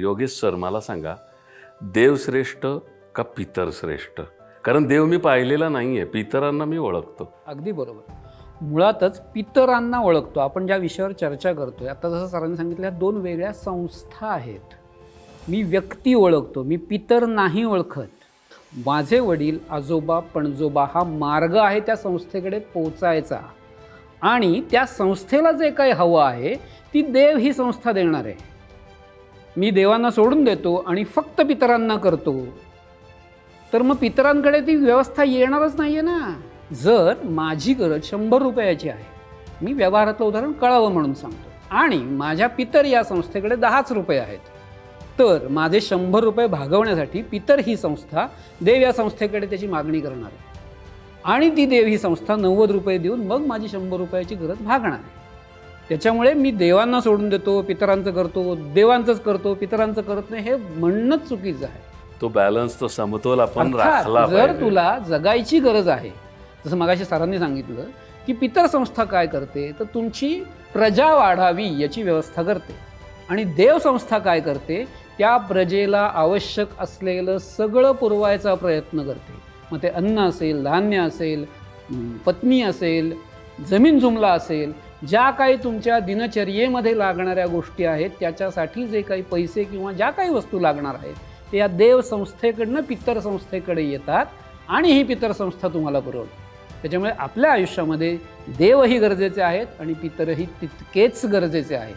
Yogesh sir मला सांगा देव श्रेष्ठ का पितर श्रेष्ठ कारण देव मी पाहिलेला नाही आहे पितरांना मी ओळखतो. अगदी बरोबर. मुळातच पितरांना ओळखतो. आपण ज्या विषयावर चर्चा करतोय आता जसं सरांनी सांगितलं ह्या दोन वेगळ्या संस्था आहेत. मी व्यक्ती ओळखतो मी पितर नाही ओळखत. माझे वडील आजोबा पणजोबा हा मार्ग आहे त्या संस्थेकडे पोचायचा आणि त्या संस्थेला जे काही हवं आहे ती देव ही संस्था देणार आहे. मी देवांना सोडून देतो आणि फक्त पितरांना करतो. तर मग पितरांकडे ती व्यवस्था येणारच नाही आहे ना. जर माझी गरज शंभर रुपयाची आहे मी व्यवहारातलं उदाहरण कळावं म्हणून सांगतो. आणि माझ्या पितर या संस्थेकडे दहाच रुपये आहेत. तर माझे शंभर रुपये भागवण्यासाठी पितर ही संस्था देव या संस्थेकडे त्याची मागणी करणार आहे. आणि ती देव ही संस्था नव्वद रुपये देऊन मग माझी शंभर रुपयाची गरज भागणार आहे. त्याच्यामुळे मी देवांना सोडून देतो पितरांचं करतो देवांचंच करतो पितरांचं करत नाही हे म्हणणंच चुकीचं आहे. तो बॅलन्स तो समतोल आपण राखला जर. तुला जगायची गरज आहे जसं मगाशी सरांनी सांगितलं की पितर संस्था काय करते तर तुमची प्रजा वाढावी याची व्यवस्था करते. आणि देव संस्था काय करते त्या प्रजेला आवश्यक असलेलं सगळं पुरवायचा प्रयत्न करते. मग ते अन्न असेल धान्य असेल पत्नी असेल जमीन जुमला असेल ज्या काही तुमच्या दिनचर्येमध्ये लागणाऱ्या गोष्टी आहेत त्याच्यासाठी जे काही पैसे किंवा ज्या काही वस्तू लागणार आहेत ते या देव संस्थेकडनं पितर संस्थेकडे येतात आणि ही पितर संस्था तुम्हाला पुरवते. त्याच्यामुळे आपल्या आयुष्यामध्ये देवही गरजेचे आहेत आणि पितरही तितकेच गरजेचे आहेत.